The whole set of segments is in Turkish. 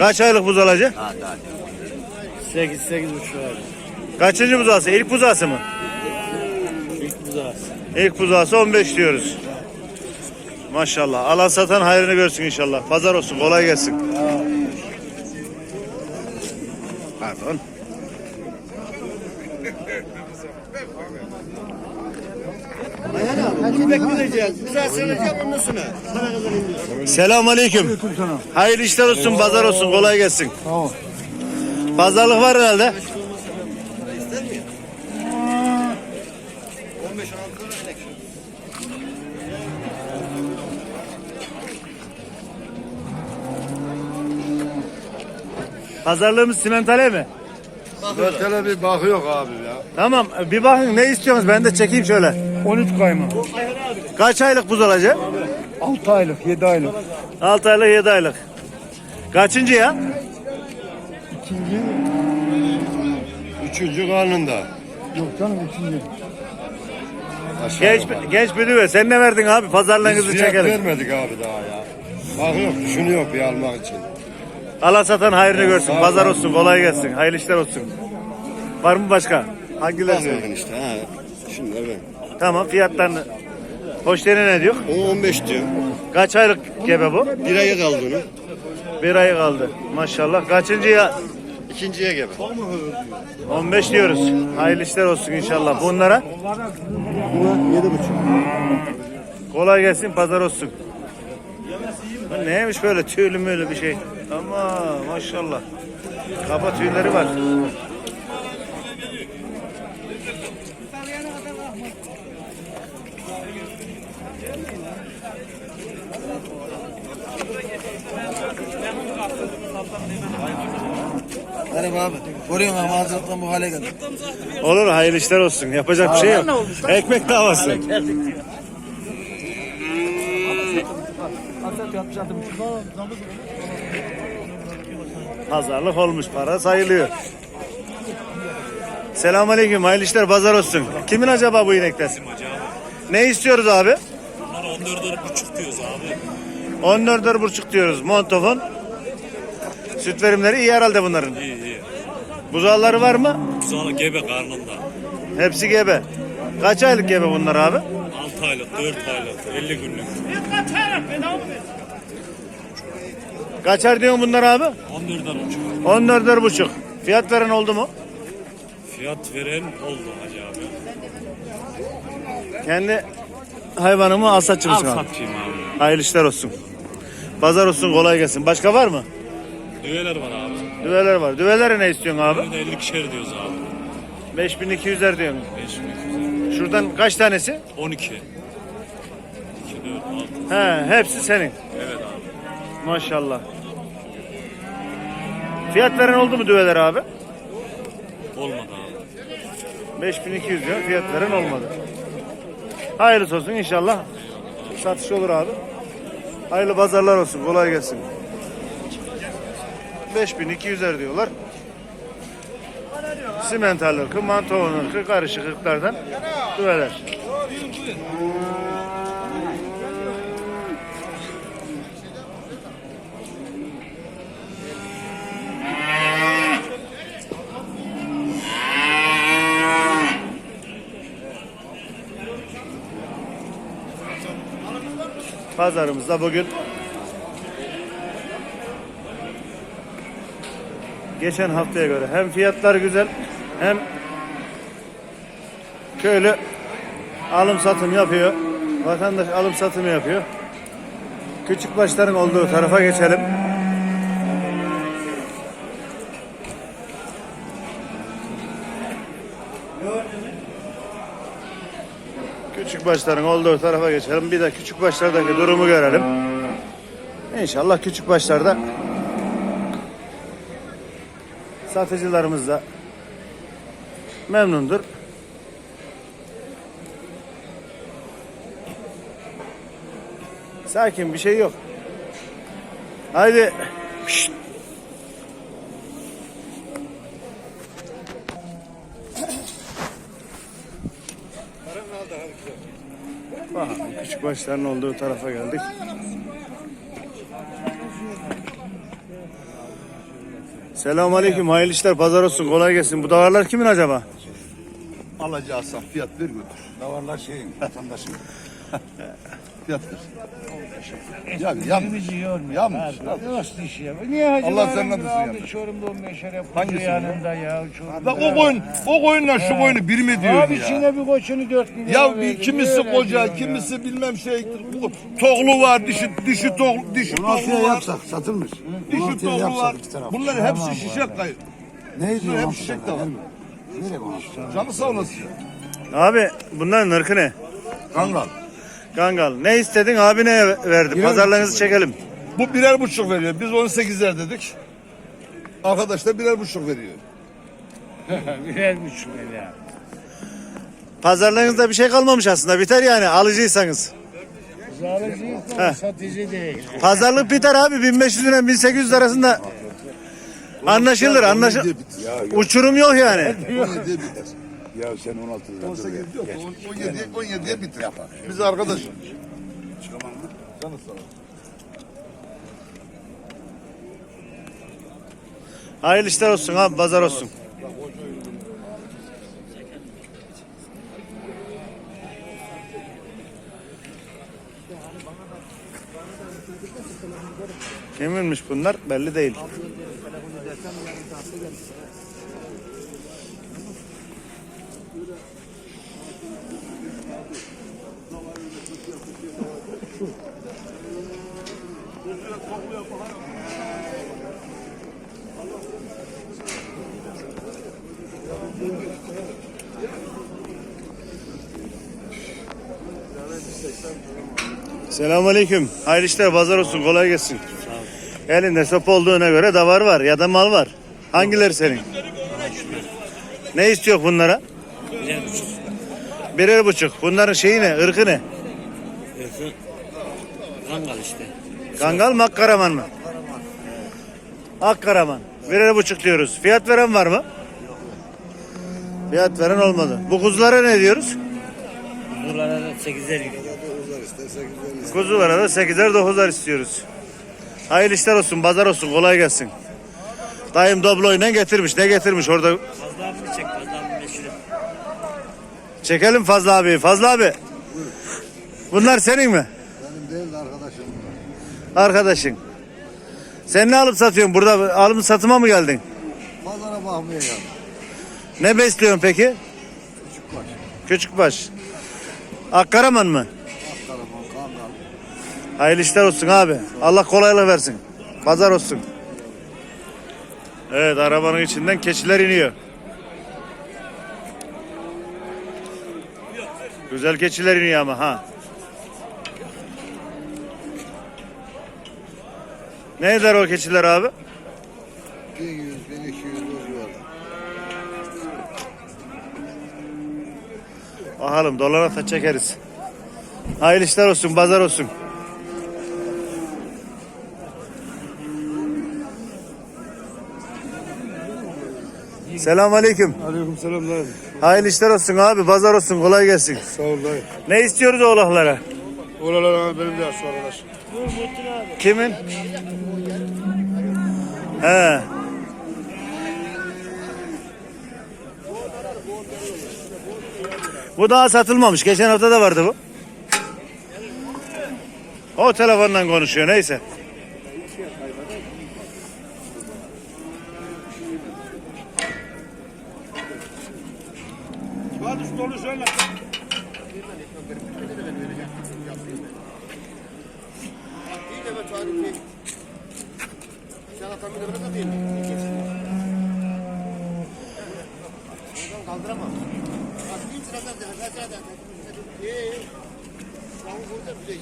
Kaç aylık buzalacı? 8 8 buçuk abi. Kaçıncı buzağısı? İlk buzağısı mı? İlk buzağısı. İlk buzağısı 15 diyoruz. Maşallah. Alan satan hayrını görsün inşallah. Pazar olsun. Kolay gelsin. Bekleyeceğiz. Ondan sonra. Selamun aleyküm. Hayırlı işler olsun. Pazar olsun. Kolay gelsin. Tamam. Pazarlık var herhalde. Pazarlığımız simentale mi? Böyle bir bakı yok abi ya. Tamam bir bakın ne istiyorsunuz ben de çekeyim şöyle. 13 kayma. Kaç aylık buz olacak? 6 aylık, 7 aylık. 6 aylık 7 aylık. Kaçıncı ya? İkinci, Üçüncü karnında. yok canım ikinci. Aşağı Genç, yukarı. genç düve. Sen ne verdin abi? Biz Pazarlığınızı fiyat çekelim. vermedik abi daha ya. Bakı yok, düşünüyor bir almak için. Allah satan hayrını görsün. Pazar abi. olsun. Kolay gelsin. Hayırlı işler olsun. Var mı başka? Hangileri? Bakıyorsun işte ha. Şimdi evet. Tamam fiyatlarını. Hoşlerine ne diyor? O 15 diyor. Kaç aylık gebe bu? Bir ayı kaldı onun. Bir ay kaldı. Maşallah. Kaçıncı ya? İkinciye gebe. 15 diyoruz. Hayırlı işler olsun inşallah. Bunlara Buna 7 buçuk. kolay gelsin. Pazar olsun. Bu neymiş böyle tüylü müylü bir şey. Ama maşallah. Kaba tüyleri var. Merhaba abi. Koruyorsun ama hazırlıktan bu hale geldi. Olur hayırlı işler olsun. Yapacak bir şey yok. Ekmek davası. Pazarlık olmuş para sayılıyor. Selamünaleyküm. Hayırlı işler pazar olsun. Kimin acaba bu inekler? Ne istiyoruz abi? Bunlara 14 buçuk diyoruz abi. 14 buçuk diyoruz. Montofon. Süt verimleri iyi herhalde bunların. İyi iyi. Buzağları var mı? Buzağı gebe karnında. Hepsi gebe. Kaç aylık gebe bunlar abi? 6 aylık, 4 aylık, 50 günlük. Kaçar diyorsun bunlar abi? 14'den buçuk. 14 buçuk. Fiyat veren oldu mu? Fiyat veren oldu hacı abi. Kendi hayvanımı al satçı Al mısın abi? satayım abi. Hayırlı işler olsun. Pazar olsun kolay gelsin. Başka var mı? Düveler var abi. Düveler var. Düvelere ne istiyorsun abi? Da 50 kişer diyoruz abi. 5200'ler diyorsun. 5200. Şuradan kaç tanesi? 12. 2, 4, 6. He, hepsi senin. Evet abi. Maşallah. Fiyat veren oldu mu düveler abi? Olmadı abi. 5200 diyor. Fiyat veren olmadı. Hayırlısı olsun inşallah. Satış olur abi. Hayırlı pazarlar olsun. Kolay gelsin. 5200'er diyorlar. Simental ırkı, mantoğun ırkı, karışık ırklardan düveler. Pazarımızda bugün geçen haftaya göre hem fiyatlar güzel hem köylü alım satım yapıyor. Vatandaş alım satımı yapıyor. Küçük başların olduğu tarafa geçelim. Küçük başların olduğu tarafa geçelim. Bir de küçük başlardaki durumu görelim. İnşallah küçük başlarda satıcılarımız da memnundur. Sakin bir şey yok. Haydi. Şşt. Küçük başların olduğu tarafa geldik. Selamun aleyküm. Hayırlı işler. Pazar olsun. Kolay gelsin. Bu davarlar kimin acaba? Alacaksan fiyat ver götür. Davarlar şeyin, vatandaşın. Ver. Ya yanlış. Yanlış. Nasıl iş ya? Niye hacı Allah Bayram senin günü adısın aldı ya. Çorum'da 15 er yaptı Hangisi yanında ya. Çorum'da. Bak o koyun, o koyunla şu koyunu bir mi diyorum Abi ya? içine bir koçunu 4 milyon Ya bir, kimisi koca, kimisi bilmem şey, toğlu var, dişi, dişi toğlu, dişi 16'ya toğlu var, yapsak satılmış. dişi 16'ya toğlu var. yapsak iki taraf. Bunlar hepsi şişek kayıp. Ne diyor? hep 16'da? şişek de var. Nereye konuşuyor? Canı sağ olasın. Abi bunların ırkı ne? Kangal. Kangal. Ne istedin abi neye verdi? Pazarlarınızı çekelim. Bu birer buçuk veriyor. Biz 18'ler dedik. Arkadaş da birer buçuk veriyor. Birer buçuk ya. Pazarlarınızda bir şey kalmamış aslında. Biter yani alıcıysanız. Da satıcı değil. Pazarlık biter abi. 1500 lira 1800 arasında anlaşılır. Anlaşılır. Uçurum yok yani. 17'ye biter. Ya sen 16 lira. 18 yok. 17'ye 17'ye biter. Biz arkadaşız. Canı sağ ol. Hayırlı işler olsun abi. Pazar olsun. Kiminmiş bunlar belli değil. Selamünaleyküm. Hayırlı işler, pazar olsun, kolay gelsin. Elinde sopa olduğuna göre davar var ya da mal var. Hangileri senin? Ne istiyor bunlara? Birer buçuk. Birer buçuk. Bunların şeyi ne? ırkı ne? Öfü. Kangal işte. Kangal mı Akkaraman mı? Akkaraman. Birer buçuk diyoruz. Fiyat veren var mı? Fiyat veren olmadı. Bu kuzulara ne diyoruz? Buralara da 8'er gidiyor. Kuzulara da 8'er 9'ar istiyoruz. Hayırlı işler olsun, pazar olsun, kolay gelsin. Dayım dobloyla getirmiş. Ne getirmiş orada? Fazla abini çek. Fazla abini meşhur. Çekelim Fazla abi. Fazla abi. Bunlar senin mi? Benim değil de arkadaşım. Arkadaşın. Sen ne alıp satıyorsun? Burada alım satıma mı geldin? Pazara bakmaya geldim. Ne besliyorsun peki? Küçükbaş. Küçükbaş. Akkaraman mı? Akkaraman, Kangal. Hayırlı işler olsun abi. Allah kolaylık versin. Pazar olsun. Evet arabanın içinden keçiler iniyor. Güzel keçiler iniyor ama ha. Ne eder o keçiler abi? 1100, 1200 o civarda. Bakalım dolara da çekeriz. Hayırlı işler olsun, pazar olsun. Selamun aleyküm. Aleyküm selam dayı. Hayırlı işler olsun abi, pazar olsun, kolay gelsin. Sağ ol dayı. Ne istiyoruz oğlaklara? Oralar benim de şu arkadaş. Kimin? He. Bu daha satılmamış. Geçen hafta da vardı bu. O telefondan konuşuyor neyse. İyi de ben tarifi. Sen atan bir de değil mi? Oradan kaldıramam. Bak bir sıradan da her sıradan. İyi. Sen burada bir de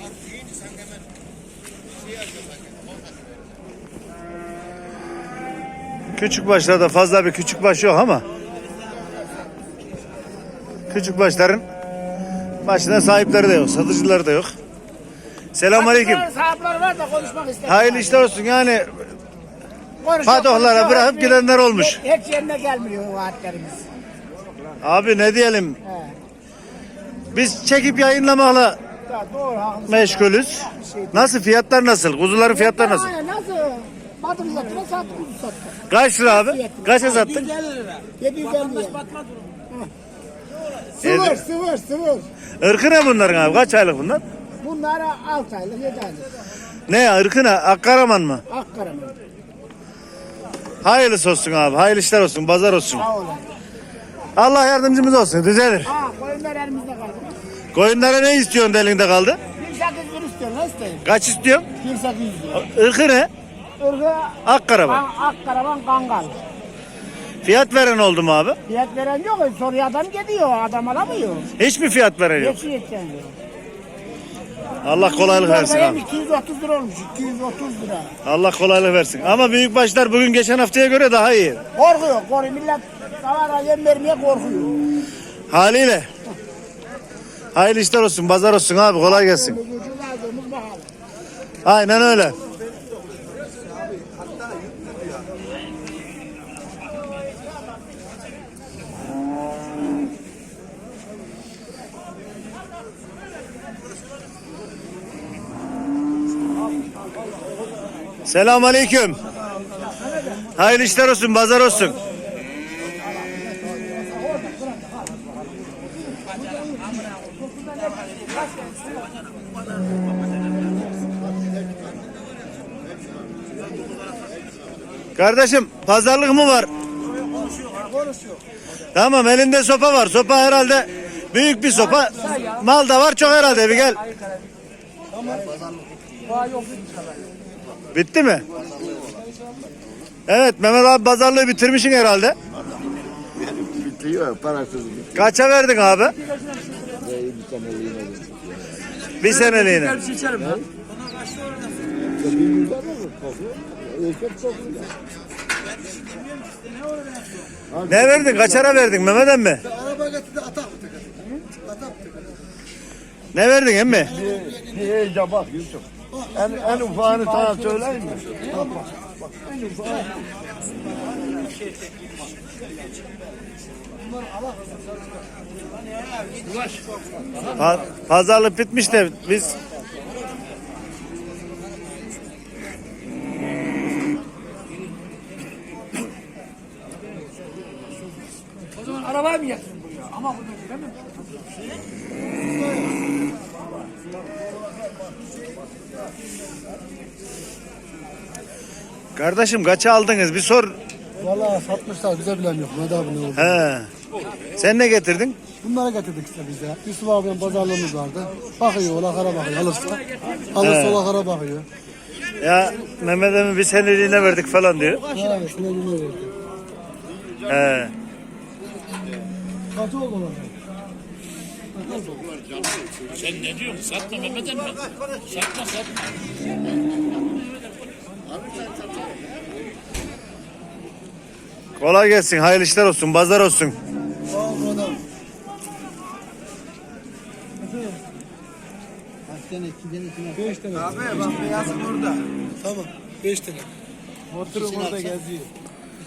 Bak deyince sen hemen şey yapacaksın. Küçük başlarda fazla bir küçük baş yok ama. Küçük başların başına sahipleri de yok, satıcıları da yok. Selamünaleyküm. Sahipleri var da konuşmak istemiyor. Hayırlı işler olsun yani konuşuyor, bırakıp gidenler olmuş. Hiç yerine gelmiyor o vaatlerimiz. abi ne diyelim He. biz çekip yayınlamakla Ya doğru haklısın. meşgulüz. Nasıl fiyatlar nasıl? Kuzuların fiyatları nasıl? Aynen nasıl? Satın satın sattık kuzu sattık. Kaç lira abi? Kaça sattık? 750 lira. Elli. Sıvır sıvır sıvır. Irkı ne bunların abi? Kaç aylık bunlar? Bunlar 6 aylık 7 aylık. Ne ırkı ne? Akkaraman mı? Akkara mı? Hayırlısı olsun abi. Hayırlı işler olsun. Pazar olsun. Sağ olun. Allah yardımcımız olsun. Düzelir. Ha koyunlar elimizde kaldı. Koyunlara ne istiyorsun da elinde kaldı? 1800 lira istiyor ne isteyeyim? Kaç istiyorsun? 1800 lira. Irkı ne? Irgı Akkaraman. kan, Akkaraman kangal. Fiyat veren oldu mu abi? Fiyat veren yok. Soruyor adam gidiyor. Adam alamıyor. Hiç mi fiyat veren yok? Geçi yetken yok. Allah kolaylık versin abi. 230 lira olmuş. 230 lira. Allah kolaylık versin. Ama büyük başlar bugün geçen haftaya göre daha iyi. Korkuyor. Korkuyor. Millet davara yem vermeye korkuyor. Haliyle. Hayırlı işler olsun. Pazar olsun abi. Kolay gelsin. Aynen öyle. Selam aleyküm. Hayırlı işler olsun, pazar olsun. Kardeşim pazarlık mı var? Tamam elinde sopa var. Sopa herhalde büyük bir sopa. Mal da var çok herhalde bir gel. Bitti mi? Evet Mehmet abi pazarlığı bitirmişsin herhalde. Bitiyor parasız. Kaça verdin abi? Bir seneliğine. Ne verdin? Kaçara verdin Mehmet emmi? Araba getirdi atak. Ne verdin emmi? Niye bak Yusuf? En, en ufağını sana söyleyeyim mi? Pa- pazarlık bitmiş de biz Ama değil mi? kardeşim kaça aldınız bir sor. Valla satmışlar bize bilen yok. Ne daha ne oldu? He. Sen ne getirdin? Bunları getirdik işte biz ya. Yusuf abinin pazarlığımız vardı. Bakıyor, olakara bakıyor. Alırsa. Alırsa He. olakara bakıyor. Ya Mehmet emmi bir seneliğine verdik falan diyor. Ha, şuna bunu verdi. He. Kaç oldu lan? Sen ne diyorsun? Satma Mehmet emmi. Satma satma. Kolay gelsin. Hayırlı işler olsun. Pazar olsun. Sağ ol adam. Beş tane. Abi bak beyazım orada. Tamam. Beş tane. Motorum orada geziyor.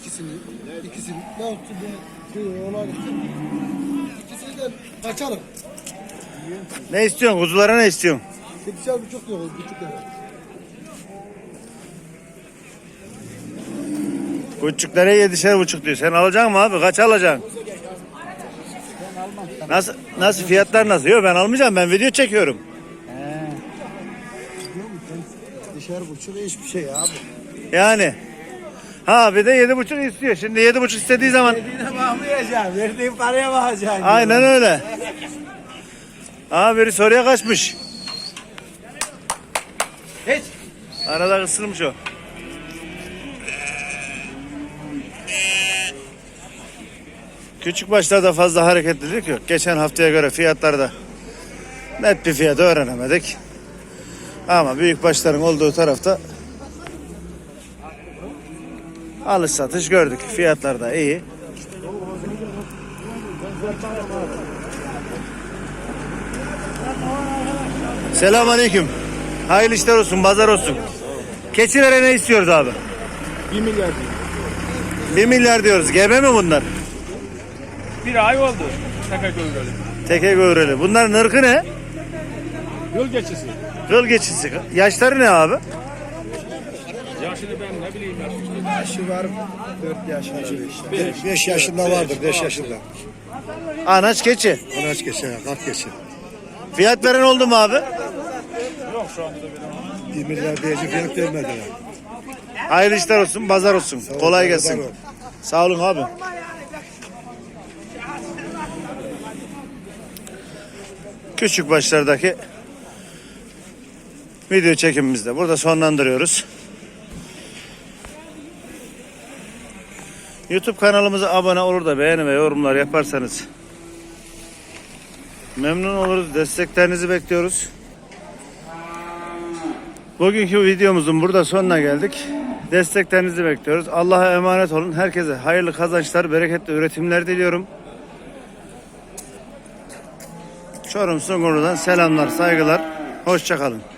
İkisini. İkisini. Ne yaptı Şey, oğlan. İkisini de kaçarım. Ne istiyorsun? Kuzulara ne istiyorsun? Sekizler buçuk diyoruz. Buçuk lira. Küçüklere yedişer buçuk diyor. Sen alacak mı abi? Kaç alacaksın? Nasıl nasıl fiyatlar nasıl? Yok ben almayacağım. Ben video çekiyorum. Dışarı buçuk hiçbir şey abi. Yani. Ha bir de yedi buçuk istiyor. Şimdi yedi buçuk istediği zaman Yine bakmayacaksın. Verdiğin paraya bakacaksın. aynen öyle. Aa biri soruya kaçmış. Hiç. Arada kısılmış o. Küçük başlarda fazla hareketlilik yok. Geçen haftaya göre fiyatlarda net bir fiyat öğrenemedik. Ama büyük başların olduğu tarafta alış satış gördük. Fiyatlar da iyi. Selam aleyküm. Hayırlı işler olsun, pazar olsun. Keçilere ne istiyoruz abi? 1 milyar. 1 milyar diyoruz. Gebe mi bunlar? Bir ay oldu. Tepe gölgölü. Teke göğreli. Bunların ırkı ne? Yol geçisi. Kıl geçisi. Yaşları ne abi? Yaşını ben ne bileyim ya. Yaşı var 4 yaşında 5 5 yaşında vardır 5 yaşında. Anaç keçi. Anaç geçe, kalk geçe. Fiyat veren oldu mu abi? Yok şu anda benim. 1 milyar diyecek fiyat vermediler. Hayırlı işler olsun, pazar olsun. Kolay gelsin. olsun. Sağ olun abi. Küçük başlardaki video çekimimizde burada sonlandırıyoruz. YouTube kanalımıza abone olur da beğeni ve yorumlar yaparsanız memnun oluruz. Desteklerinizi bekliyoruz. Bugünkü videomuzun burada sonuna geldik. Desteklerinizi bekliyoruz. Allah'a emanet olun. Herkese hayırlı kazançlar, bereketli üretimler diliyorum. Çorum Sungurlu'dan selamlar, saygılar. Hoşçakalın.